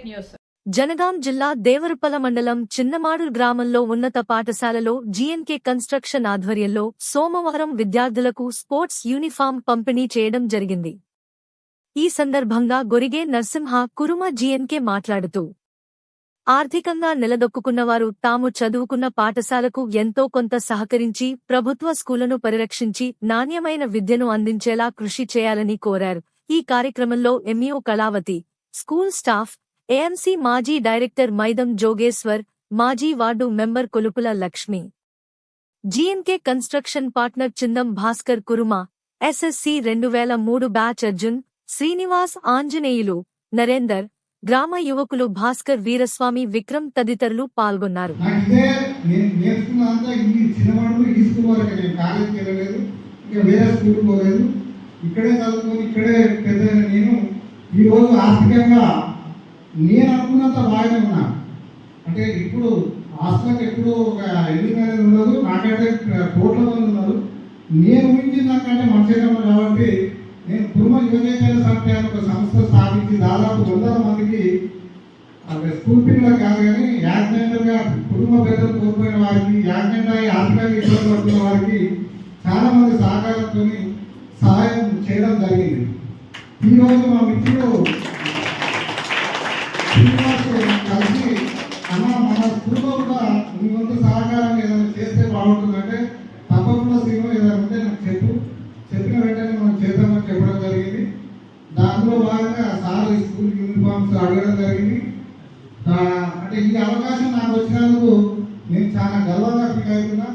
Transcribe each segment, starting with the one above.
Fake news. Jangaon జిల్లా దేవరుపల మండలం చిన్నమాడు గ్రామంలో ఉన్నత పాఠశాలలో జీఎన్కే కన్స్ట్రక్షన్ ఆధ్వర్యంలో సోమవారం విద్యార్థులకు స్పోర్ట్స్ యూనిఫామ్ పంపిణీ చేయడం జరిగింది. ఈ సందర్భంగా గొరిగే నరసింహ కురుమ జీఎన్కే మాట్లాడుతూ ఆర్థికంగా నిలదొక్కుకున్నవారు తాము చదువుకున్న పాఠశాలకు ఎంతో కొంత సహకరించి ప్రభుత్వ స్కూళ్ళను పరిరక్షించి నాణ్యమైన విద్యను అందించేలా కృషి చేయాలని కోరారు. ఈ కార్యక్రమంలో MEO Kalavathi school staff AMC మాజీ డైరెక్టర్ మైదం జోగేశ్వర్ మాజీ ward member Kolupula Lakshmi. GNK construction partner Chindam Bhaskar Kuruma SSC రెండు వేల మూడు బ్యాచ్ అర్జున్ శ్రీనివాస్ ఆంజనేయులు నరేందర్ గ్రామ యువకులు భాస్కర్ వీరస్వామి విక్రమ్ తదితరులు పాల్గొన్నారు. ఇక్కడే చదువుకొని ఇక్కడే పెద్ద నేను. ఈరోజు ఆర్థికంగా నేను అనుకున్నంత బాగానే ఉన్నా. అంటే ఇప్పుడు హాస్టల్కి ఎప్పుడు ఒక ఎన్ని అనేది ఉండదు నాకైతే కోట్ల మంది ఉన్నారు. నేను ఊహించిన నాకంటే మన చేయడం కాబట్టి నేను కుటుంబ యువజన సంస్థ ఒక సంస్థ స్థాపించి దాదాపు వందల మందికి అక్కడ స్కూల్ పిల్లలు కాదు కానీ యాక్సిడెంటల్గా కుటుంబ పెద్దలు కోల్పోయిన వారికి యాక్సిడెంట్ అయ్యి ఆర్థికంగా ఇబ్బంది పడుతున్న వారికి చాలా మంది సహకారంతో సహాయం చేయడం జరిగింది. ఈరోజు మా మిత్రులు సంస్థలు అడగడం జరిగింది. అంటే ఈ అవకాశం నాకు వచ్చినందుకు నేను చాలా గర్వంగా ఫీల్ అవుతున్నా.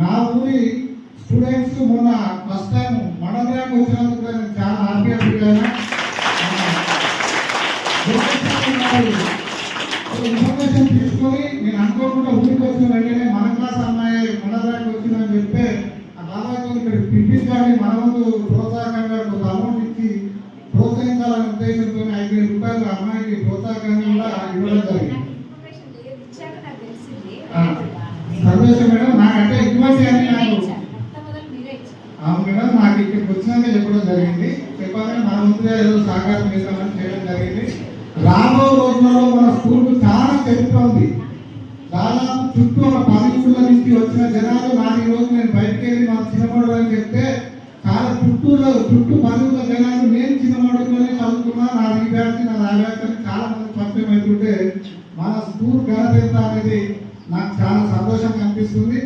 నా ఊరి స్టూడెంట్స్ మొన్న ఫస్ట్ టైం మండల ర్యాంక్ వచ్చినందుకు నేను చాలా హ్యాపీగా ఫీల్ అయినా ఇన్ఫర్మేషన్ తీసుకొని నేను అనుకోకుండా ఊరికి వచ్చిన వెంటనే మన క్లాస్ అమ్మాయి మండల ర్యాంక్ వచ్చిందని చెప్తే ఆ బాబాయ్తో ఇక్కడ పిలిపించాలని మన ముందు ప్రోత్సాహం కొంత అమౌంట్ ఇచ్చి ప్రోత్సహించాలనే ఉద్దేశంతో ఐదు వేల రూపాయలు ఆ అమ్మాయికి ప్రోత్సాహకంగా కూడా ఇవ్వడం జరిగింది ఇన్ఫర్మేషన్ లేదు ఇచ్చాక నాకు తెలిసింది ఆ, సర్వేశ్వర మేడం నాకంటే ఇటువంటి అని మేడం నాకు వచ్చినాక చెప్పడం జరిగింది. చెప్పగానే మన ముందుగా ఏదో సహకారం చేస్తామని చేయడం జరిగింది. రాబో రోజులలో మన స్కూల్కు చాలా చరిత్ర ఉంది. దాదాపు చుట్టూ ఒక పది ఊళ్ళ నుంచి వచ్చిన జనాలు నాకు ఈ రోజు నేను బయటకు వెళ్ళి మా చిన్నమోడు అని చెప్తే చాలా చుట్టూలో చుట్టూ పది ఊళ్ళ జనాలు నేను చిన్నమోడులోనే చదువుకున్నా నా విద్యార్థి నా ఆ చాలా మంది పరిచయం అవుతుంటే మన స్కూల్ ఘనత అనేది నాకు చాలా సంతోషంగా అనిపిస్తుంది.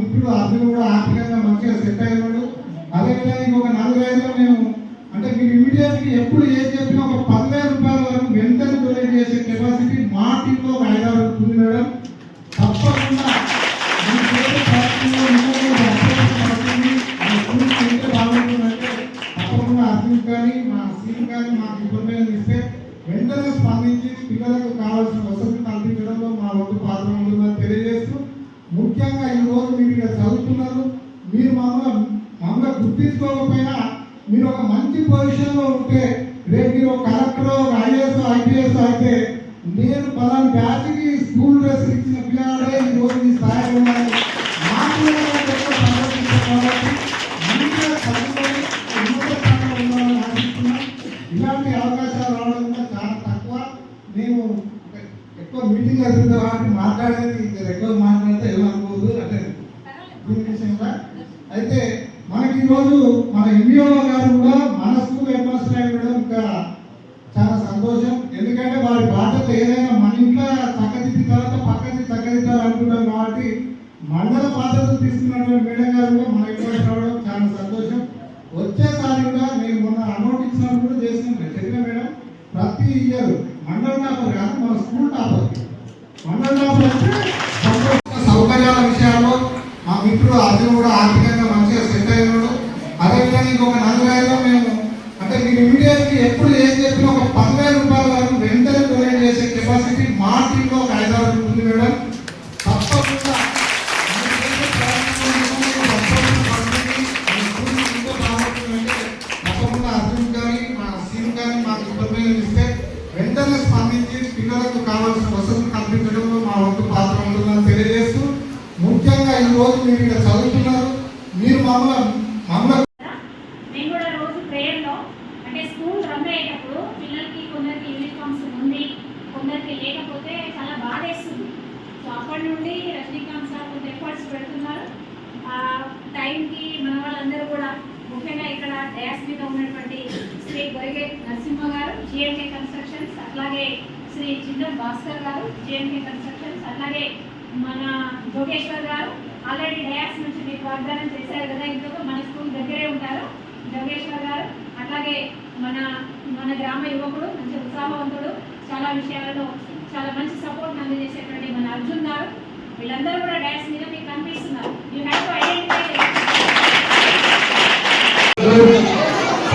ఇప్పుడు అతను కూడా ఆర్థికంగా మంచిగా సెట్ అయినాడు అదేవిధంగా ఇంకొక నలభై ఐదులో మేము అంటే మీరు ఇమీడియట్ ఎప్పుడు ఏం చెప్పినా ఒక పదివేల రూపాయల వరకు వెంటనే డొనేట్ చేసే కెపాసిటీ మా టీంలో ఒక ఐదారు ఉంది మేడం. తప్పకుండా తప్పకుండా అర్జున్ కానీ మా సీన్ కానీ మాకు ఇబ్బంది ఇస్తే వెంటనే స్పందించి పిల్లలకు మంచి ఉంటే రేపు ఒక కలెక్టర్ ఒక ఐఏఎస్ ఐపీఎస్ అయితే నేను పలాని బ్యాచ్కి స్కూల్ డ్రెస్ ఇచ్చిన పిల్లవాడే ఈ రోజు ఈ స్థాయిలో ఉన్నారు ఇలాంటి అవకాశాలు రావడం కూడా చాలా తక్కువ. నేను ఎక్కువ మీటింగ్ జరుగుతుంది కాబట్టి మాట్లాడేది ఎక్కువ మాట్లాడితే ఏమనుకోదు అంటే దీని విషయంగా అయితే మనకి ఈరోజు మన ఎంబీఓ గారు కూడా మనసు స్కూల్ హెడ్ ఇంకా చాలా సంతోషం. ఎందుకంటే వారి బాధ్యత ఏదైనా మన ఇంట్లో చక్కదిద్ది తర్వాత పక్కది చక్కదిద్దాలి అనుకుంటాం కాబట్టి మండల బాధ్యత తీసుకున్నటువంటి మేడం గారు కూడా మన ఇంట్లో రావడం చాలా సంతోషం. వచ్చేసారి కూడా నేను మొన్న అమౌంట్ ఇచ్చినప్పుడు కూడా చేసినాం. చెప్పిన మేడం ప్రతి ఇయర్ మండల టాపర్ కాదు మన స్కూల్ టాపర్. మాకు ఇస్తే వెంటనే స్పందించి పిల్లలకు కావాల్సిన వసతులు కల్పించడంలో మా వంతు పాత్ర ఉంటుందని తెలియజేస్తూ ముఖ్యంగా ఈరోజు మీరు ఇక్కడ చదువుతున్నారు. మీరు మమ్మల్ని స్కూల్ రన్ అయ్యేటప్పుడు పిల్లలకి కొందరికి యూనిఫామ్స్ ఉంది కొందరికి లేకపోతే చాలా బాధేస్తుంది సో అప్పటి నుండి రజనీకాంత్ సార్ కొంత ఎఫర్ట్స్ పెడుతున్నారు ఆ టైంకి మన వాళ్ళందరూ కూడా ముఖ్యంగా ఇక్కడ డయాస్ మీద ఉన్నటువంటి శ్రీ గొరిగే నరసింహ గారు జిఎంకే కన్స్ట్రక్షన్స్ అట్లాగే శ్రీ చిన్న భాస్కర్ గారు జేఎంకే కన్స్ట్రక్షన్స్ అట్లాగే మన జోగేశ్వర్ గారు ఆల్రెడీ డయాస్ నుంచి మీకు వాగ్దానం చేశారు కదా ఇంకొక మన స్కూల్ దగ్గరే ఉంటారు జోగేశ్వర్ గారు అట్లాగే మన మన గ్రామ యువకుడు మంచి ఉత్సాహవంతుడు చాలా విషయాలలో చాలా మంచి సపోర్ట్ అందజేసేటువంటి మన అర్జున్ గారు. వీళ్ళందరూ కూడా డాన్స్ మీద మీకు కనిపిస్తున్నారు. You have to identify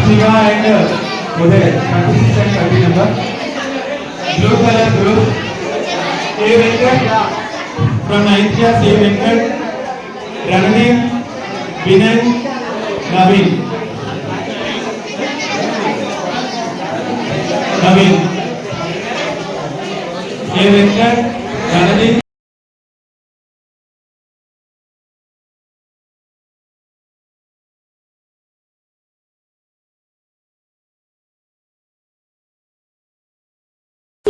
Shiva and blue colour group A Venkat from ninth class A Venkat Randeep Vinay Naveen Naveen A Venkat